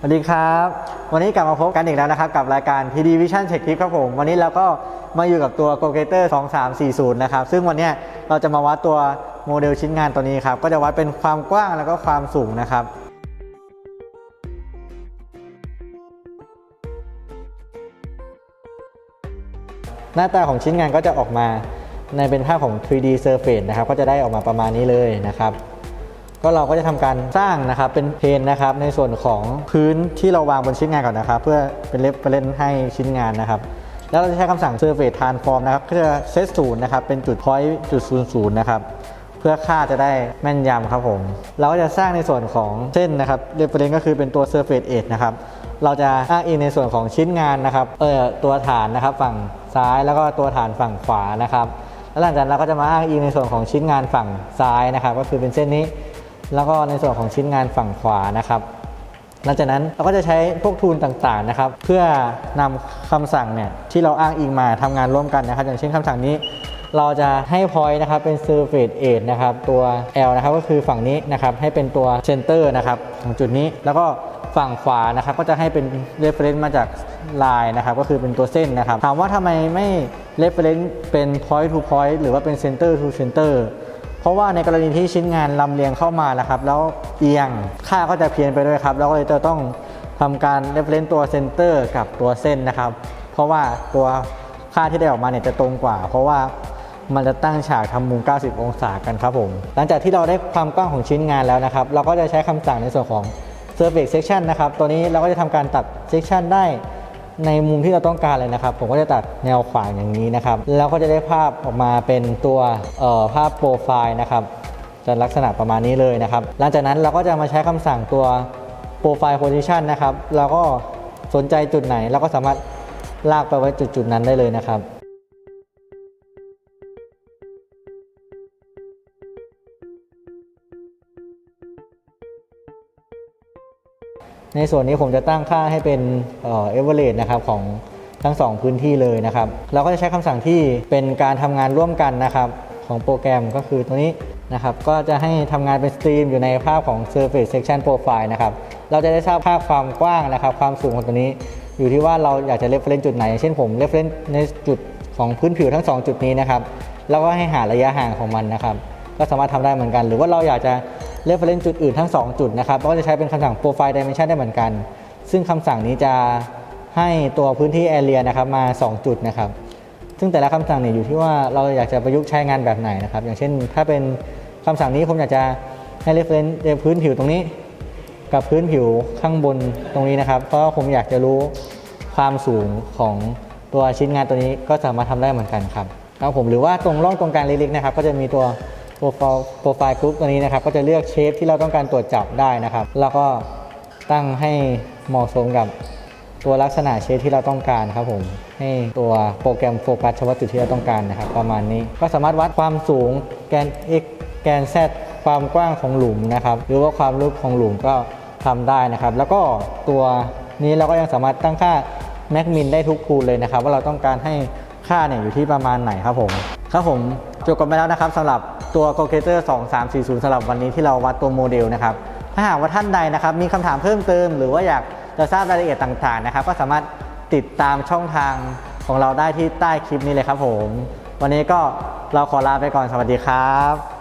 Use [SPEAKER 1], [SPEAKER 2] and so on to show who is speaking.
[SPEAKER 1] สวัสดีครับ วันนี้กลับมาพบกันอีกแล้วนะครับ กับรายการ TD Vision Check Tip ครับผม วันนี้เราก็มาอยู่กับตัว Go Gator 2340 นะครับ ซึ่งวันนี้เราจะมาวัดตัวโมเดลชิ้นงานตัวนี้ครับ ก็จะวัดเป็นความกว้างแล้วก็ความสูงนะครับหน้าตาของชิ้นงานก็จะออกมาในเป็นภาพของ 3D Surface นะครับ ก็จะได้ออกมาประมาณนี้เลยนะครับ ก็เราก็จะทำการสร้างนะครับเป็นเพนนะครับในส่วนของพื้นที่เราวางบนชิ้นงานก่อนนะครับ เพื่อเป็นเลฟเล่นให้ชิ้นงานนะครับ แล้วเราจะใช้คำสั่ง surface transform นะครับก็จะเซตศูนย์นะครับเป็นจุด point จุดศูนย์ศูนย์นะครับเพื่อค่าจะได้แม่นยำครับผม เราก็จะสร้างในส่วนของเส้นนะครับเรฟเฟรนก็คือเป็นตัว surface edge นะครับเราจะอ้างอิงในส่วนของชิ้นงานนะครับเออตัวฐานนะครับฝั่งซ้ายแล้วก็ตัวฐานฝั่งขวานะครับ แล้วหลังจากนั้นเราก็จะมาอ้างอิงในส่วนของชิ้นงานฝั่งซ้ายนะครับ ก็คือเป็นเส้นนี้ แล้วก็ในส่วนของชิ้นงานฝั่งขวานะครับหลังจากนั้นเราก็จะใช้พวกทูลต่างๆนะครับ เพื่อนำคำสั่งเนี่ยที่เราอ้างอิงมาทำงานร่วมกันนะครับ อย่างเช่นคำสั่งนี้ เราจะให้ point นะครับเป็น surface edge นะครับตัว L นะครับก็คือฝั่งนี้นะครับให้เป็นตัว center นะครับของจุดนี้แล้วก็ฝั่งขวานะครับก็จะให้เป็น reference มาจาก line นะครับก็คือเป็นตัวเส้นนะครับ ถามว่าทำไมไม่ reference เป็น point to point หรือว่าเป็น center to center ราะว่าในกรณีที่ชิ้นงานลำเลียงเข้ามานะครับ แล้วเอียงค่าก็จะเพี้ยนไปด้วยครับแล้วก็เลยจะต้องทำการ reference ตัว center กับตัวเส้นนะครับ เพราะว่าตัวค่าที่ได้ออกมาเนี่ยจะตรงกว่า เพราะว่ามันจะตั้งฉากทำมุม 90 องศากันครับผม หลังจากที่เราได้ความกว้างของชิ้นงานแล้วนะครับ เราก็จะใช้คำสั่งในส่วนของ surface section นะครับ ตัวนี้เราก็จะทำการตัด section ได้ ในมุมที่เราต้องการเลยนะครับ ผมก็จะตัดแนวขวางอย่างนี้นะครับ แล้วก็จะได้ภาพออกมาเป็นตัวออภาพโปรไฟล์นะครับจะลักษณะประมาณนี้เลยนะครับ หลังจากนั้นเราก็จะมาใช้คำสั่งตัวโปรไฟล์โพซิชันนะครับ เราก็สนใจจุดไหนเราก็สามารถลากไปไว้จุดจุดๆนั้นได้เลยนะครับ ในส่วนนี้ผมจะตั้งค่าให้เป็นเอเวอร์เรสนะครับของทั้ง 2 พื้นที่เลยนะครับ เราก็จะใช้คำสั่งที่เป็นการทำงานร่วมกันนะครับของโปรแกรมก็คือตัวนี้นะครับ ก็จะให้ทำงานเป็นสตรีมอยู่ในภาพของ Surface Section Profile นะครับ เราจะได้ทราบภาพความกว้างนะครับ ความสูงของตัวนี้ อยู่ที่ว่าเราอยากจะ reference จุดไหน เช่นผม reference ในจุดของพื้นผิวทั้ง 2 จุดนี้นะครับ แล้วก็ให้หาระยะห่างของมันนะครับ ก็สามารถทำได้เหมือนกัน หรือว่าเราอยากจะ reference จุดอื่นทั้ง 2 จุดนะครับก็จะใช้เป็นคำสั่ง profile dimension ได้เหมือนกัน ซึ่งคำสั่งนี้จะให้ตัวพื้นที่ area นะครับมา 2 จุดนะครับ ซึ่งแต่ละคำสั่งเนี่ยอยู่ที่ว่าเราอยากจะประยุกต์ใช้งานแบบไหนนะครับ อย่างเช่น ถ้าเป็นคำสั่งนี้ผมอยากจะให้ reference พื้นผิวตรงนี้ กับพื้นผิวข้างบนตรงนี้นะครับ เพราะว่าผมอยากจะรู้ความสูงของตัวชิ้นงานตัวนี้ก็สามารถทำได้เหมือนกันครับครับผมหรือว่าตรงร่องตรงกลางเล็กๆนะครับ ก็จะมีตัว โปรไฟล์โปรไฟล์กรุ๊ปตัวนี้นะครับ ก็จะเลือกเชฟที่เราต้องการตรวจจับได้นะครับ แล้วก็ตั้งให้เหมาะสมกับตัวลักษณะเชฟที่เราต้องการครับผมให้ตัวโปรแกรมโฟกัสเฉพาะจุดที่เราต้องการนะครับ ประมาณนี้ก็สามารถวัดความสูงแกน x แกน z ความกว้างของหลุมนะครับ หรือว่าความลึกของหลุมก็ทำได้นะครับ แล้วก็ตัวนี้เราก็ยังสามารถตั้งค่าแม็กมินได้ทุกคูณเลยนะครับ ว่าเราต้องการให้ค่าเนี่ยอยู่ที่ประมาณไหนครับผม ครับผมจบกันไปแล้วนะครับสำหรับตัว g o g a t o r 2340สำหรับวันนี้ที่เราวัดตัวโมเดลนะครับถ้าหากว่าท่านใดนะครับมีคำถามเพิ่มเติม หรือว่าอยากจะทราบรายละเอียดต่างๆนะครับ ก็สามารถติดตามช่องทางของเราได้ที่ใต้คลิปนี้เลยครับผม วันนี้ก็เราขอลาไปก่อนสวัสดีครับ